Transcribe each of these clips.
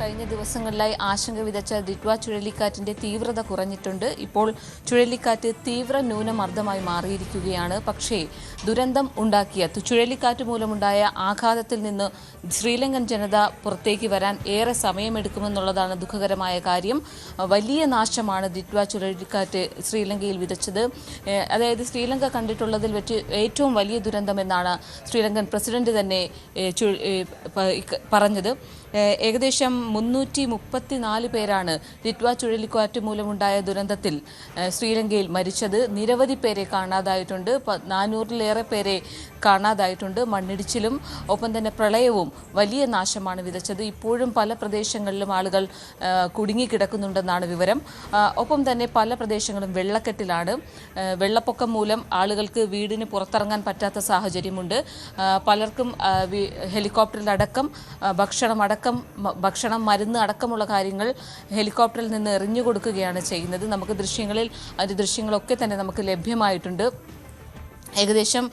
കഴിഞ്ഞ ദിവസങ്ങളിലായി ആശങ്ക വിതച്ച ദിറ്റ്വ ചുഴലിക്കാറ്റിന്റെ തീവ്രത കുറഞ്ഞിട്ടുണ്ട്. ഇപ്പോൾ ചുഴലിക്കാറ്റ് തീവ്ര ന്യൂനമർദ്ദമായി മാറിയിരിക്കുകയാണ്. പക്ഷേ ദുരന്തം ഉണ്ടാക്കിയ ചുഴലിക്കാറ്റ് മൂലമുണ്ടായ ആഘാതത്തിൽ നിന്ന് ശ്രീലങ്കൻ ജനത പുറത്തേക്ക് വരാൻ ഏറെ സമയമെടുക്കുമെന്നുള്ളതാണ് ദുഃഖകരമായ കാര്യം. വലിയ നാശമാണ് ദിറ്റ്വ ചുഴലിക്കാറ്റ് ശ്രീലങ്കയിൽ വിതച്ചത്. അതായത് ശ്രീലങ്ക കണ്ടിട്ടുള്ളതിൽ വെച്ച് ഏറ്റവും വലിയ ദുരന്തം എന്നാണ് ശ്രീലങ്കൻ പ്രസിഡന്റ് തന്നെ പറഞ്ഞത്. ഏകദേശം മുന്നൂറ്റി മുപ്പത്തിനാല് പേരാണ് ലിറ്റ്വ ചുഴലിക്കാറ്റ് മൂലമുണ്ടായ ദുരന്തത്തിൽ ശ്രീലങ്കയിൽ മരിച്ചത്. നിരവധി പേരെ കാണാതായിട്ടുണ്ട്. നാനൂറിലേറെ പേരെ കാണാതായിട്ടുണ്ട്. മണ്ണിടിച്ചിലും ഒപ്പം തന്നെ പ്രളയവും വലിയ നാശമാണ് വിതച്ചത്. ഇപ്പോഴും പല പ്രദേശങ്ങളിലും ആളുകൾ കുടുങ്ങിക്കിടക്കുന്നുണ്ടെന്നാണ് വിവരം. ഒപ്പം തന്നെ പല പ്രദേശങ്ങളും വെള്ളക്കെട്ടിലാണ്. വെള്ളപ്പൊക്കം മൂലം ആളുകൾക്ക് വീടിന് പുറത്തിറങ്ങാൻ പറ്റാത്ത സാഹചര്യമുണ്ട്. പലർക്കും ഹെലികോപ്റ്ററിലടക്കം ഭക്ഷണമടക്കം മ- ഭക്ഷണം മരുന്ന് അടക്കമുള്ള കാര്യങ്ങൾ ഹെലികോപ്റ്ററിൽ നിന്ന് എറിഞ്ഞു കൊടുക്കുകയാണ് ചെയ്യുന്നത്. നമുക്ക് ദൃശ്യങ്ങളിൽ അതിന്റെ ദൃശ്യങ്ങളൊക്കെ തന്നെ നമുക്ക് ലഭ്യമായിട്ടുണ്ട്. ഏകദേശം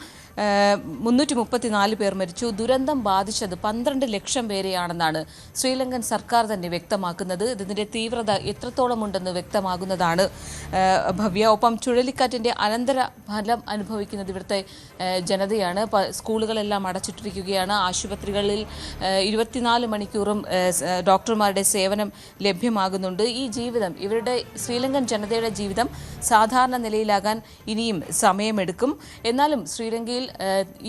മുന്നൂറ്റി മുപ്പത്തിനാല് പേർ മരിച്ചു. ദുരന്തം ബാധിച്ചത് പന്ത്രണ്ട് ലക്ഷം പേരെയാണെന്നാണ് ശ്രീലങ്കൻ സർക്കാർ തന്നെ വ്യക്തമാക്കുന്നത്. ഇതിന്റെ തീവ്രത എത്രത്തോളമുണ്ടെന്ന് വ്യക്തമാകുന്നതാണ് ഭവ്യ. ഒപ്പം ചുഴലിക്കാറ്റിന്റെ അനന്തര ഫലം അനുഭവിക്കുന്നത് ഇവിടുത്തെ ജനതയാണ്. സ്കൂളുകളെല്ലാം അടച്ചിട്ടിരിക്കുകയാണ്. ആശുപത്രികളിൽ ഇരുപത്തിനാല് മണിക്കൂറും ഡോക്ടർമാരുടെ സേവനം ലഭ്യമാകുന്നുണ്ട്. ഈ ജീവിതം ഇവരുടെ ശ്രീലങ്കൻ ജനതയുടെ ജീവിതം സാധാരണ നിലയിലാകാൻ ഇനിയും സമയമെടുക്കും. എന്നാലും ശ്രീലങ്കയിൽ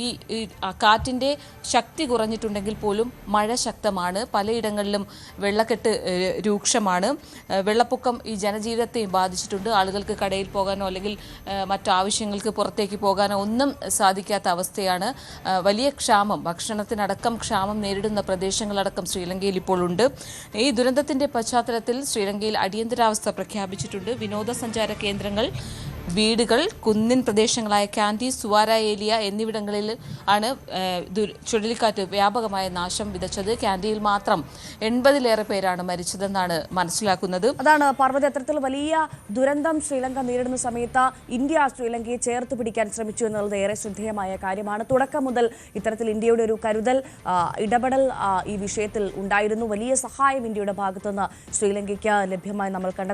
ഈ കാറ്റിന്റെ ശക്തി കുറഞ്ഞിട്ടുണ്ടെങ്കിൽ പോലും മഴ ശക്തമാണ്. പലയിടങ്ങളിലും വെള്ളക്കെട്ട് രൂക്ഷമാണ്. വെള്ളപ്പൊക്കം ഈ ജനജീവിതത്തെയും ബാധിച്ചിട്ടുണ്ട്. ആളുകൾക്ക് കടയിൽ പോകാനോ അല്ലെങ്കിൽ മറ്റാവശ്യങ്ങൾക്ക് പുറത്തേക്ക് പോകാനോ ഒന്നും സാധിക്കാത്ത അവസ്ഥയാണ്. വലിയ ക്ഷാമം ഭക്ഷണത്തിനടക്കം ക്ഷാമം നേരിടുന്ന പ്രദേശങ്ങളടക്കം ശ്രീലങ്കയിൽ ഇപ്പോൾ ഉണ്ട്. ഈ ദുരന്തത്തിന്റെ പശ്ചാത്തലത്തിൽ ശ്രീലങ്കയിൽ അടിയന്തരാവസ്ഥ പ്രഖ്യാപിച്ചിട്ടുണ്ട്. വിനോദസഞ്ചാര കേന്ദ്രങ്ങൾ വീടുകൾ കുന്നിൻ പ്രദേശങ്ങളായ കാൻഡി സുവാര ഏലിയ എന്നിവിടങ്ങളിൽ ആണ് ചുഴലിക്കാറ്റ് വ്യാപകമായ നാശം വിതച്ചത്. കാൻഡിയിൽ മാത്രം എൺപതിലേറെ പേരാണ് മരിച്ചതെന്നാണ് മനസ്സിലാക്കുന്നത്. അതാണ് പാർവതി അത്തരത്തിൽ വലിയ ദുരന്തം ശ്രീലങ്ക നേരിടുന്ന സമയത്ത് ഇന്ത്യ ശ്രീലങ്കയെ ചേർത്ത് പിടിക്കാൻ ശ്രമിച്ചു എന്നുള്ളത് ഏറെ ശ്രദ്ധേയമായ കാര്യമാണ്. തുടക്കം മുതൽ ഇത്തരത്തിൽ ഇന്ത്യയുടെ ഒരു കരുതൽ ഇടപെടൽ ഈ വിഷയത്തിൽ ഉണ്ടായിരുന്നു. വലിയ സഹായം ഇന്ത്യയുടെ ഭാഗത്തുനിന്ന് ശ്രീലങ്കയ്ക്ക് ലഭ്യമായി നമ്മൾ കണ്ടത്